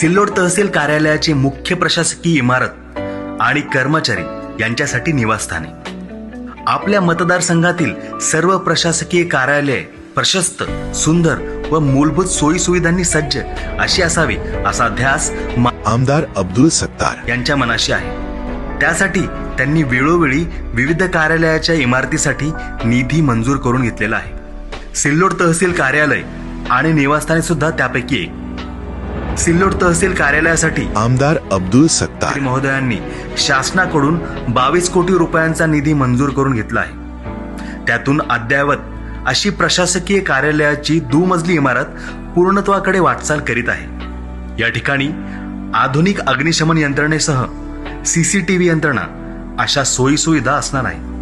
सिल्लोड तहसील कार्यालयाची मुख्य प्रशासकीय इमारत आणि कर्मचारी यांच्यासाठी निवासस्थाने. आपल्या मतदारसंघातील सर्व प्रशासकीय कार्यालये प्रशस्त सुंदर व मूलभूत सोयी सुविधांनी सज्ज अशी असावी असा ध्यास आमदार अब्दुल सत्तार यांच्या मनाशी आहे. त्यासाठी त्यांनी वेळोवेळी विविध कार्यालयाच्या इमारतीसाठी निधी मंजूर करून घेतलेला आहे. सिल्लोड तहसील कार्यालय आणि निवासस्थाने सुद्धा त्यापैकी एक. सिल्लोड तहसील कार्यालयासाठी आमदार अब्दुल सत्तार. महोदयांनी शासनाकडून बावीस कोटी रुपयांचा निधी मंजूर करून घेतला आहे. त्यातून अद्ययावत अशी प्रशासकीय कार्यालयाची दुमजली इमारत पूर्णत्वाकडे वाटचाल करीत आहे. या ठिकाणी आधुनिक अग्निशमन यंत्रणेसह सीसीटीव्ही यंत्रणा अशा सोयी सुविधा असणार आहे